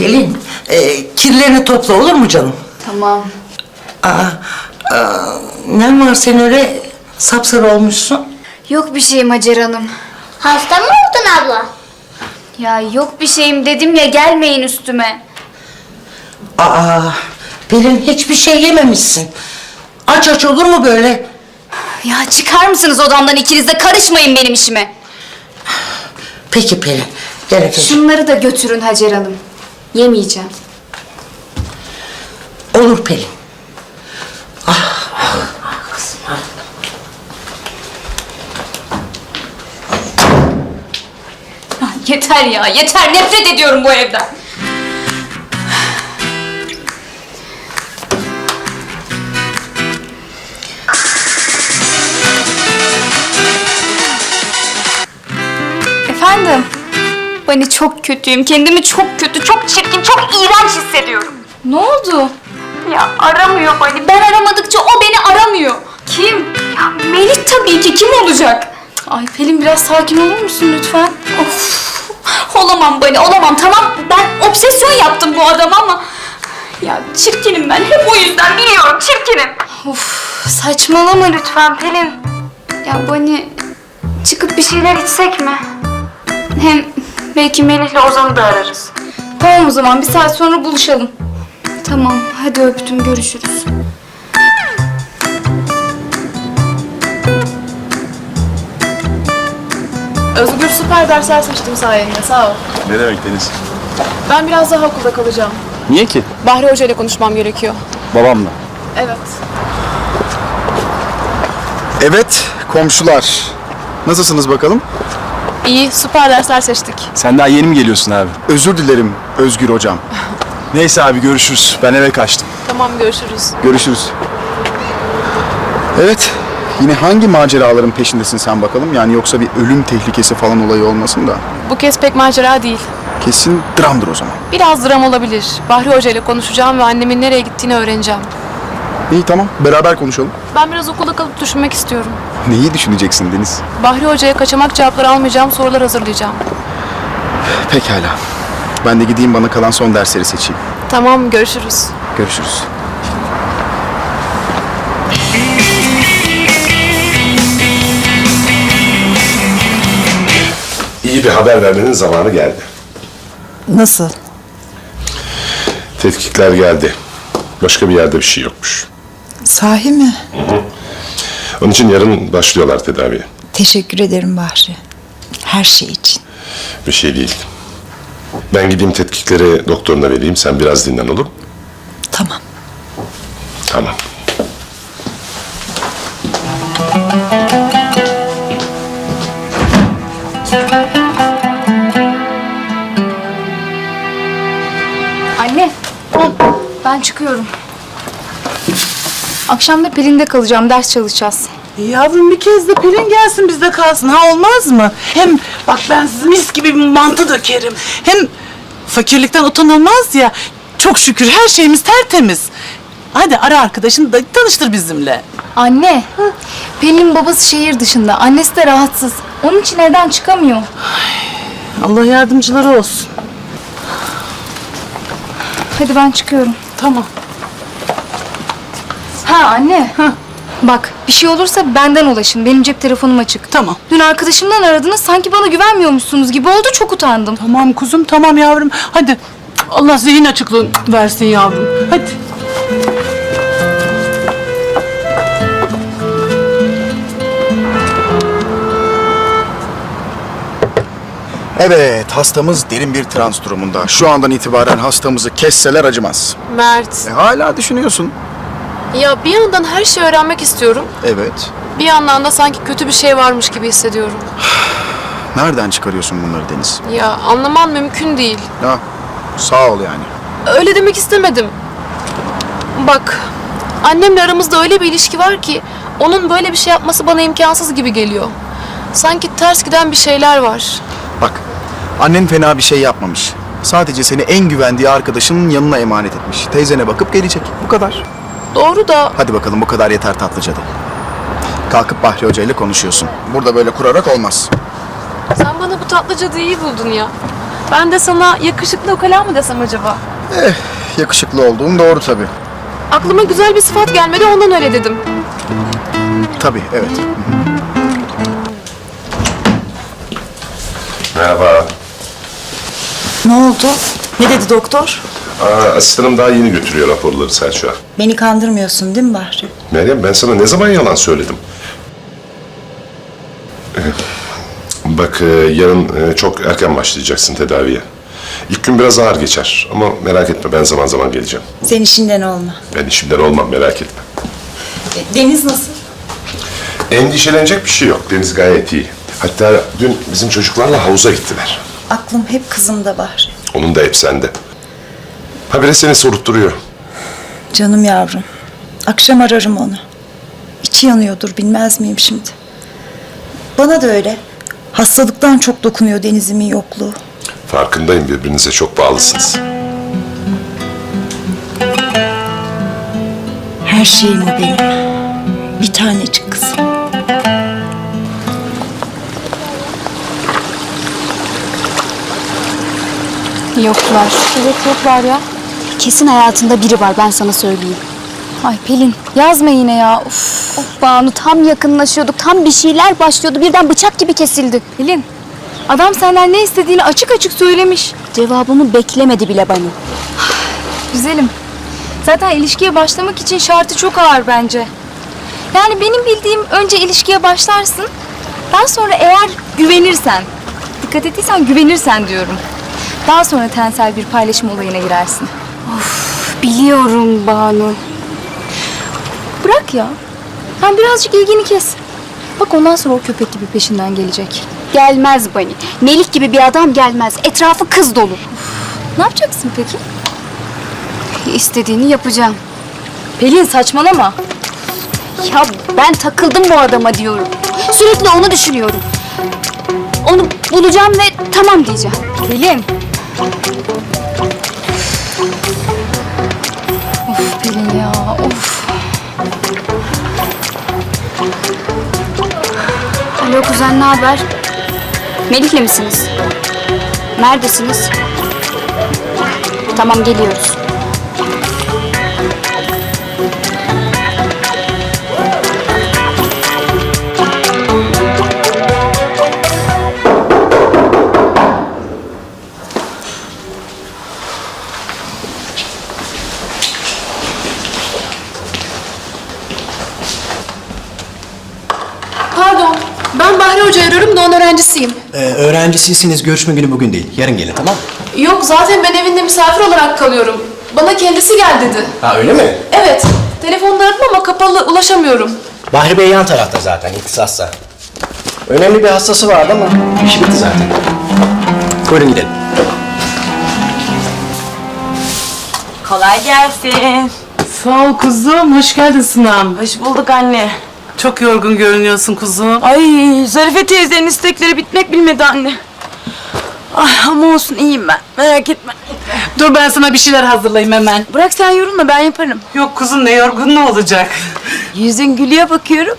Pelin, e, kirlerini topla olur mu canım? Tamam. Aa, aa, ne var sen öyle sapsarı olmuşsun? Yok bir şeyim Hacer Hanım. Hasta mı oldun abla? Ya yok bir şeyim dedim ya gelmeyin üstüme. Aa, Pelin hiçbir şey yememişsin. Aç aç olur mu böyle? Ya çıkar mısınız odamdan ikiniz de karışmayın benim işime. Peki Pelin, gel efendim. Şunları da götürün Hacer Hanım. Yemeyeceğim. Olur Pelin. Ah, Yeter ya yeter nefret ediyorum bu evden. Bani çok kötüyüm. Kendimi çok kötü, çok çirkin, çok iğrenç hissediyorum. Ne oldu? Ya aramıyor Bani. Ben aramadıkça o beni aramıyor. Kim? Ya Melih tabii ki. Kim olacak? Ay Pelin biraz sakin olur musun lütfen? Of. Olamam Bani, olamam. Tamam ben obsesyon yaptım bu adama ama... Ya çirkinim ben. Hep o yüzden biliyorum çirkinim. Of saçmalama lütfen Pelin. Ya Bani çıkıp bir şeyler içsek mi? Hem belki Melih'le Ozan'ı da ararız. Tamam o zaman bir saat sonra buluşalım. Tamam hadi öptüm görüşürüz. Özgür süper dersler seçtim sayende sağ ol. Ne demek Deniz? Ben biraz daha okulda kalacağım. Niye ki? Bahri Hoca ile konuşmam gerekiyor. Babamla. Evet. Evet, komşular. Nasılsınız bakalım? İyi süper dersler seçtik. Sen daha yeni mi geliyorsun abi? Özür dilerim Özgür hocam. Neyse abi görüşürüz. Ben eve kaçtım. Tamam görüşürüz. Görüşürüz. Evet, yine hangi maceraların peşindesin sen bakalım? Yani yoksa bir ölüm tehlikesi falan olayı olmasın da. Bu kez pek macera değil. Kesin dramdır o zaman. Biraz dram olabilir. Bahri Hoca ile konuşacağım ve annemin nereye gittiğini öğreneceğim. İyi tamam, beraber konuşalım. Ben biraz okulda kalıp düşünmek istiyorum. Neyi düşüneceksin Deniz? Bahri Hoca'ya kaçamak cevapları almayacağım sorular hazırlayacağım. Pekala. Ben de gideyim bana kalan son dersleri seçeyim. Tamam görüşürüz. Görüşürüz. İyi bir haber vermenin zamanı geldi. Nasıl? Tetkikler geldi. Başka bir yerde bir şey yokmuş. Sahi mi? Onun için yarın başlıyorlar tedaviye. Teşekkür ederim Bahri. Her şey için. Bir şey değil. Ben gideyim tetkikleri doktoruna vereyim. Sen biraz dinlen olur mu? Tamam. Tamam. Anne. Ben çıkıyorum. Akşam da Pelin'de kalacağım. Ders çalışacağız. Yavrum bir kez de Pelin gelsin bizde kalsın ha olmaz mı? Hem bak ben size mis gibi bir mantı dökerim. Hem fakirlikten utanılmaz ya. Çok şükür her şeyimiz tertemiz. Hadi ara arkadaşını da tanıştır bizimle. Anne. Pelin'in babası şehir dışında. Annesi de rahatsız. Onun için evden çıkamıyor. Allah yardımcıları olsun. Hadi ben çıkıyorum. Tamam. Ha anne. Bak bir şey olursa benden ulaşın. Benim cep telefonum açık. Tamam. Dün arkadaşımdan aradınız. Sanki bana güvenmiyormuşsunuz gibi oldu. Çok utandım. Tamam kuzum tamam yavrum. Hadi Allah zihin açıklığı versin yavrum. Hadi. Evet, hastamız derin bir trans durumunda. Şu andan itibaren hastamızı kesseler acımaz. Mert. E, hala düşünüyorsun. Ya bir yandan her şeyi öğrenmek istiyorum. Evet. Bir yandan da sanki kötü bir şey varmış gibi hissediyorum. Nereden çıkarıyorsun bunları Deniz? Ya anlaman mümkün değil. Ha, sağ ol yani. Öyle demek istemedim. Bak, annemle aramızda öyle bir ilişki var ki onun böyle bir şey yapması bana imkansız gibi geliyor. Sanki ters giden bir şeyler var. Bak, annen fena bir şey yapmamış. Sadece seni en güvendiği arkadaşının yanına emanet etmiş. Teyzene bakıp gelecek. Bu kadar. Doğru da Hadi bakalım bu kadar yeter tatlıcadı. Kalkıp Bahri Hoca ile konuşuyorsun. Burada böyle kurarak olmaz. sen bana bu tatlıca iyi buldun ya. Ben de sana yakışıklı ukala mı desem acaba? Eh, yakışıklı olduğun doğru tabii. Aklıma güzel bir sıfat gelmedi ondan öyle dedim. Tabii, evet. Merhaba. Ne oldu? Ne dedi doktor? Aa, asistanım daha yeni götürüyor raporları Selçuk'a. Beni kandırmıyorsun değil mi Bahri? Meryem ben sana ne zaman yalan söyledim? Ee, Bak e, yarın e, çok erken başlayacaksın tedaviye. İlk gün biraz ağır geçer ama merak etme ben zaman zaman geleceğim. Sen işinden olma. Ben işimden olmam merak etme. E, Deniz nasıl? Endişelenecek bir şey yok. Deniz gayet iyi. Hatta dün bizim çocuklarla havuza gittiler. Aklım hep kızımda Bahri. Onun da hep sende. Habire seni sorup duruyor. Canım yavrum. Akşam ararım onu. İçi yanıyordur bilmez miyim şimdi? Bana da öyle. Hastalıktan çok dokunuyor Deniz'imin yokluğu. Farkındayım birbirinize çok bağlısınız. Her şeyim o benim. Bir tanecik kızım. Yoklar. Evet yoklar ya. Kesin hayatında biri var ben sana söyleyeyim. Ay Pelin yazma yine ya. Of, of Banu tam yakınlaşıyorduk. Tam bir şeyler başlıyordu. Birden bıçak gibi kesildi. Pelin, adam senden ne istediğini açık açık söylemiş. Cevabımı beklemedi bile Banu. Güzelim. Zaten ilişkiye başlamak için şartı çok ağır bence. Yani benim bildiğim önce ilişkiye başlarsın. Daha sonra eğer güvenirsen, dikkat ettiysen güvenirsen diyorum. Daha sonra tensel bir paylaşım olayına girersin. Biliyorum Banu. Bırak ya. Sen birazcık ilgini kes. Bak ondan sonra o köpek gibi peşinden gelecek. Gelmez Bani. Melik gibi bir adam gelmez. Etrafı kız dolu. Ne yapacaksın peki? İstediğini yapacağım. Pelin saçmalama. Ya ben takıldım bu adama diyorum. Sürekli onu düşünüyorum. Onu bulacağım ve tamam diyeceğim. Pelin. Kuzen ne haber? Melih'le misiniz? Neredesiniz? Tamam geliyoruz. Öğrencisiyseniz görüşme günü bugün değil. Yarın gelin tamam mı? Yok zaten ben evinde misafir olarak kalıyorum. Bana kendisi gel dedi. Ha öyle mi? Evet. Telefonda aradım ama kapalı ulaşamıyorum. Bahri Bey yan tarafta zaten ihtisassa. Önemli bir hastası vardı ama iş bitti zaten. Buyurun gidelim. Kolay gelsin. Sağ ol kuzum, hoş geldin Sınam. Hoş bulduk anne. Çok yorgun görünüyorsun kuzum. Ay Zarife teyzenin istekleri bitmek bilmedi anne. Ay ama olsun iyiyim ben. Merak etme. Dur ben sana bir şeyler hazırlayayım hemen. Bırak sen yorulma ben yaparım. Yok kuzum ne yorgunluğu olacak. Yüzün gülüyor bakıyorum.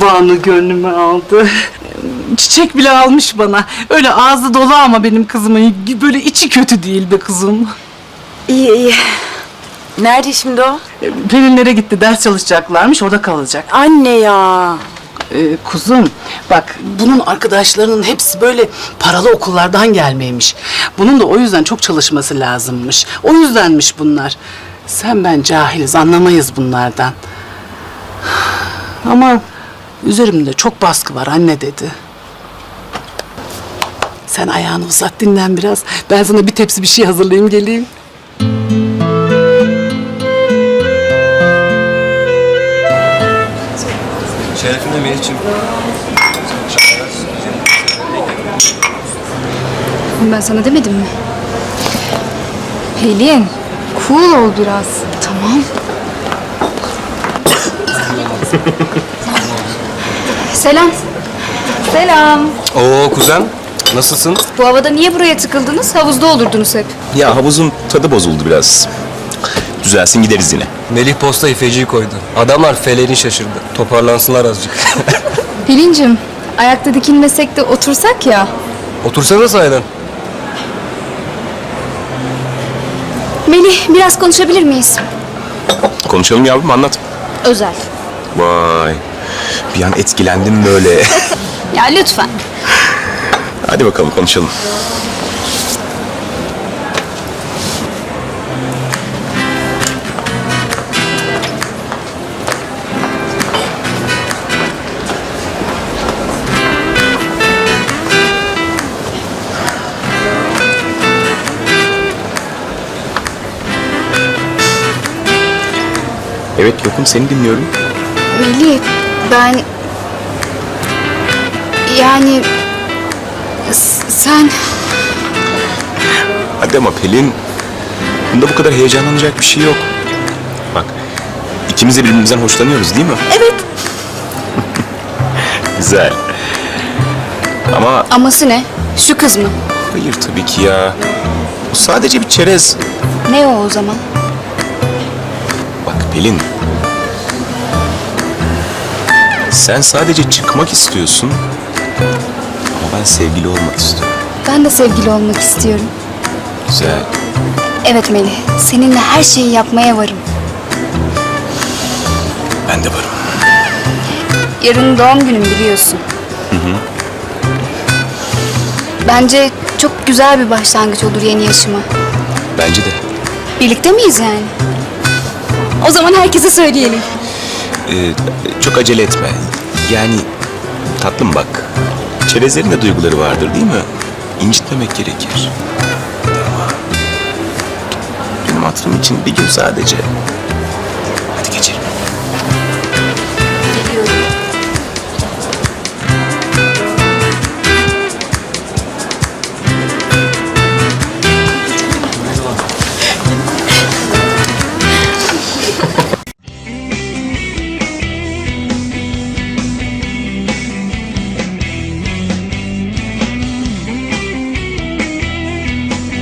Banu gönlümü aldı. Çiçek bile almış bana. Öyle ağzı dolu ama benim kızımın böyle içi kötü değil be kuzum. İyi iyi. Nerede şimdi o? Pelinlere gitti ders çalışacaklarmış orada kalacak. Anne ya. Ee, kuzum bak bunun arkadaşlarının hepsi böyle paralı okullardan gelmeymiş. Bunun da o yüzden çok çalışması lazımmış. O yüzdenmiş bunlar. Sen ben cahiliz anlamayız bunlardan. Ama üzerimde çok baskı var anne dedi. Sen ayağını uzat dinlen biraz. Ben sana bir tepsi bir şey hazırlayayım geleyim. Şerefine Melih'ciğim. Ben sana demedim mi? Pelin, cool ol biraz. Tamam. Selam. Selam. Oo kuzen. Nasılsın? Bu havada niye buraya tıkıldınız? Havuzda olurdunuz hep. Ya havuzun tadı bozuldu biraz. Düzelsin gideriz yine. Melih posta feciyi koydu. Adamlar feleğini şaşırdı. Toparlansınlar azıcık. Pelin'cim, ayakta dikilmesek de otursak ya. Otursana sayeden. Melih biraz konuşabilir miyiz? Konuşalım yavrum anlat. Özel. Vay. Bir an etkilendim böyle. Ya lütfen. Hadi bakalım konuşalım. Lokum seni dinliyorum. Melih ben... Yani... Sen... Hadi ama Pelin. Bunda bu kadar heyecanlanacak bir şey yok. Bak ikimiz de birbirimizden hoşlanıyoruz değil mi? Evet. Güzel. Ama Aması ne? Şu kız mı? hayır tabii ki ya. Bu sadece bir çerez. Ne o o zaman? Bak Pelin. Sen sadece çıkmak istiyorsun. Ama ben sevgili olmak istiyorum. Ben de sevgili olmak istiyorum. Güzel. Evet Melih, seninle her şeyi yapmaya varım. Ben de varım. Yarın doğum günüm biliyorsun. Bence çok güzel bir başlangıç olur yeni yaşıma. Bence de. Birlikte miyiz yani? O zaman herkese söyleyelim. Ee, çok acele etme. Yani tatlım bak. Çerezlerin de duyguları vardır değil mi? İncitmemek gerekir. Benim hatırım için bir gün sadece.